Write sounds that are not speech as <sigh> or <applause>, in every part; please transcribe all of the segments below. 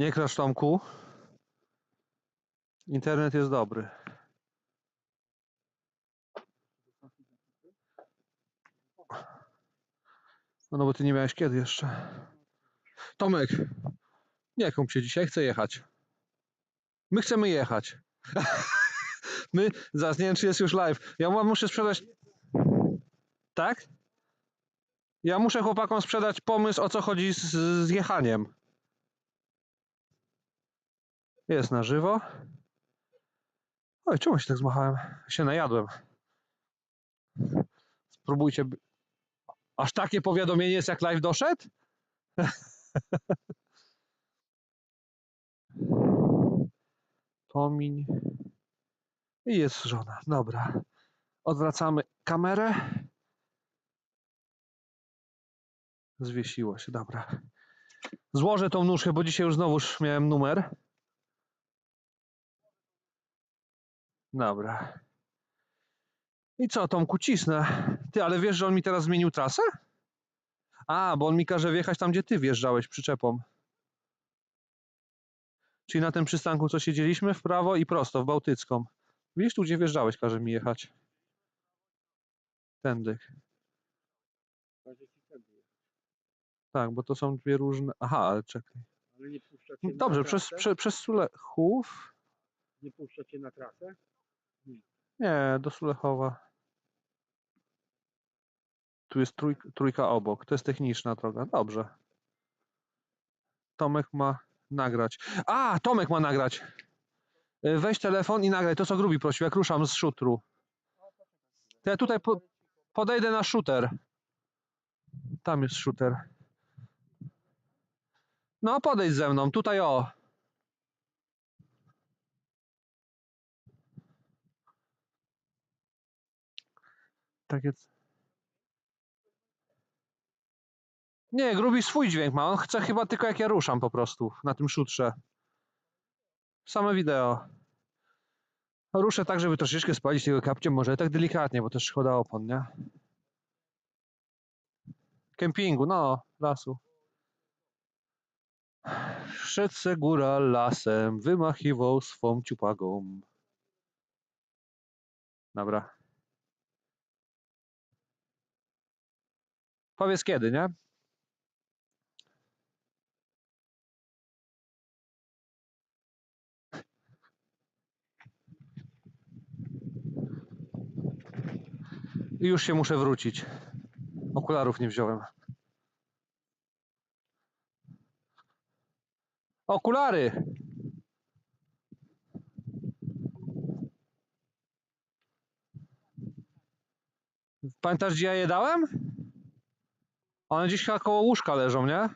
Nie kracz Tomku. Internet jest dobry. No, no bo ty nie miałeś kiedy jeszcze. Tomek, nie kąp się dzisiaj, chcę jechać. My chcemy jechać. <laughs> My, zaraz nie wiem czy jest już live. Ja muszę sprzedać... Tak? Ja muszę chłopakom sprzedać pomysł o co chodzi z, z jechaniem. Jest na żywo. Oj, czemu się tak zmachałem? Się najadłem. Spróbujcie. Aż takie powiadomienie jest jak live doszedł? <laughs> Pomiń. I jest żona. Dobra. Odwracamy kamerę. Zwiesiło się, dobra. Złożę tą nóżkę, bo dzisiaj już znowuż miałem numer. Dobra. I co, Tomku, cisnę. Ty, ale wiesz, że on mi teraz zmienił trasę? A, bo on mi każe wjechać tam, gdzie ty wjeżdżałeś przyczepą. Czyli na tym przystanku, co siedzieliśmy, w prawo i prosto, w Bałtycką. Widzisz, tu gdzie wjeżdżałeś, każe mi jechać. Tędy. Tak, bo to są dwie różne... Aha, ale czekaj. Ale nie puszcza cię Dobrze, przez, prze, przez Sulechów? Nie puszcza cię na trasę? Nie, do Sulechowa. Tu jest trój, trójka obok. To jest techniczna droga. Dobrze. Tomek ma nagrać. A, Tomek ma nagrać. Y, Weź telefon i nagraj to, co Grubi prosił, jak ruszam z szutru. To ja tutaj po, podejdę na shooter. Tam jest shooter. No, podejdź ze mną. Tutaj o. Takie. Nie, Grubi swój dźwięk ma. On chce chyba tylko jak ja ruszam po prostu na tym szutrze. Same wideo. Ruszę tak, żeby troszeczkę spalić tego kapcie, może tak delikatnie, bo też szkoda opon, nie? Kempingu, no, lasu. Szedł góra lasem, wymachiwał swą ciupagą. Dobra. Powiedz kiedy, nie? I już się muszę wrócić. Okularów nie wziąłem. Okulary! Pamiętasz, gdzie ja je dałem? One gdzieś chyba koło łóżka leżą, nie?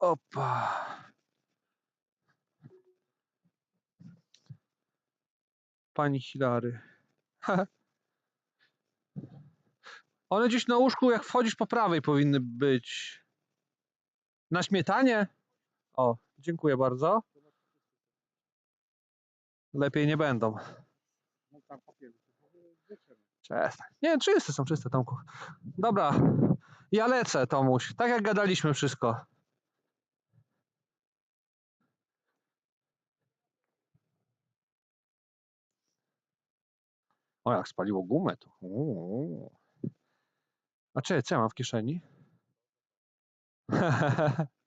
Opa. Pani Hilary. <laughs> One gdzieś na łóżku, jak wchodzisz po prawej, powinny być. Na śmietanie? O, dziękuję bardzo. Lepiej nie będą. No tam papier. Nie, czyste są, czyste, Tomku. Dobra, ja lecę, Tomuś. Tak jak gadaliśmy wszystko. O, jak spaliło gumę tu. Uuu. A czy co ja mam w kieszeni? <laughs>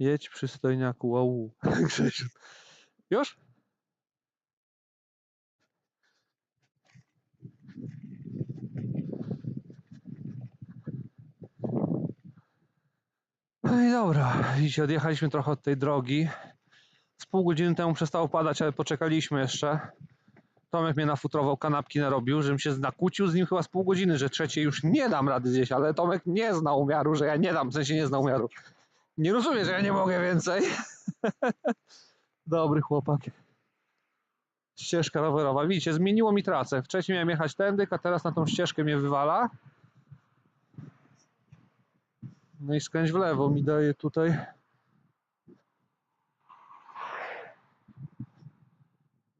Jedź przystojniaku, wow. <laughs> Już? No i dobra, widzicie, odjechaliśmy trochę od tej drogi. Z pół godziny temu przestało padać, ale poczekaliśmy jeszcze. Tomek mnie nafutrował, kanapki narobił, żebym się nakłócił z nim chyba z pół godziny, że trzeciej już nie dam rady zjeść, ale Tomek nie zna umiaru, że ja nie dam, w sensie nie zna umiaru. Nie rozumie, że ja nie mogę więcej. <laughs> Dobry chłopak. Ścieżka rowerowa. Widzicie, zmieniło mi trasę. Wcześniej miałem jechać tędy, a teraz na tą ścieżkę mnie wywala. No i skręć w lewo mi daje tutaj.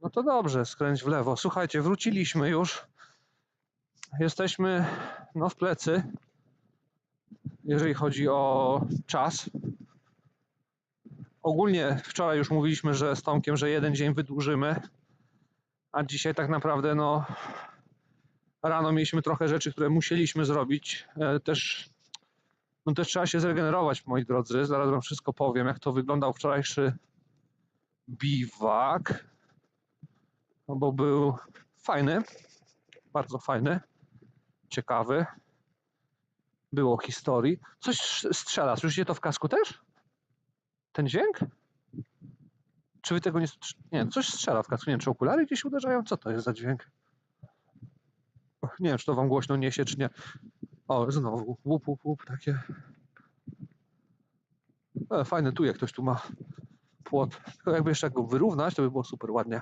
No to dobrze, skręć w lewo. Słuchajcie, wróciliśmy już. Jesteśmy no w plecy, jeżeli chodzi o czas. Ogólnie wczoraj już mówiliśmy, że z Tomkiem, że jeden dzień wydłużymy, a dzisiaj tak naprawdę no rano mieliśmy trochę rzeczy, które musieliśmy zrobić. E, Też, no też trzeba się zregenerować, moi drodzy. Zaraz wam wszystko powiem, jak to wyglądał wczorajszy biwak. No bo był fajny, bardzo fajny, ciekawy. Było historii. Coś sz- strzela. Słyszycie to w kasku też? Ten dźwięk? Czy wy tego nie... Nie, coś strzela w kasku. Nie wiem, czy okulary gdzieś uderzają? Co to jest za dźwięk? Nie wiem, czy to wam głośno niesie, czy nie. O, znowu. Łup, łup, łup, takie. E, fajny tu, jak ktoś tu ma płot. Tylko jakby jeszcze go wyrównać, to by było super ładnie.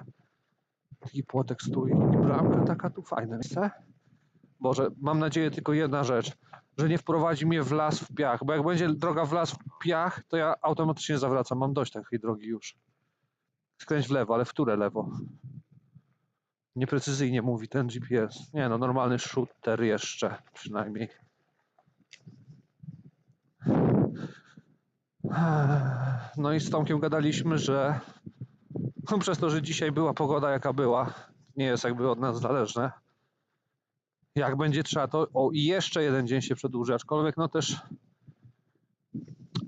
Taki płotek stój i bramka taka tu fajne miejsce. Boże, mam nadzieję tylko jedna rzecz, że nie wprowadzi mnie w las w piach, bo jak będzie droga w las w piach, to ja automatycznie zawracam. Mam dość takiej drogi już. Skręć w lewo, ale w które lewo? Nieprecyzyjnie mówi ten GPS. Nie no, normalny shooter jeszcze przynajmniej. No i z Tomkiem gadaliśmy, że <laughs> przez to, że dzisiaj była pogoda jaka była, nie jest jakby od nas zależne. Jak będzie trzeba, to o jeszcze jeden dzień się przedłuży, aczkolwiek no też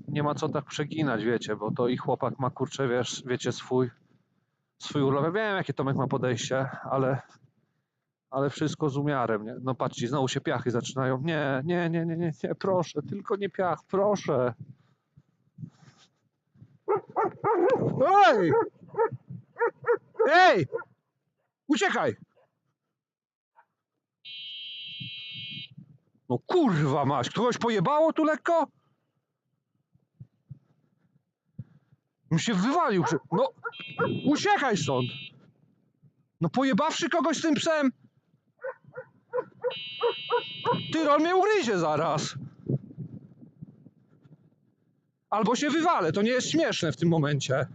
nie ma co tak przeginać, wiecie, bo to i chłopak ma kurczę, wiesz, wiecie, swój swój urlop. Ja wiem, jakie Tomek ma podejście, ale ale wszystko z umiarem, nie? No patrzcie, znowu się piachy zaczynają. Nie, nie, nie, nie, nie, nie, proszę, tylko nie piach, proszę. Ej! Ej! Uciekaj! No kurwa maś, kogoś pojebało tu lekko? On się wywalił. No, uciekaj stąd! No pojebawszy kogoś tym psem? Ty, on mnie ugryzie zaraz. Albo się wywalę, to nie jest śmieszne w tym momencie.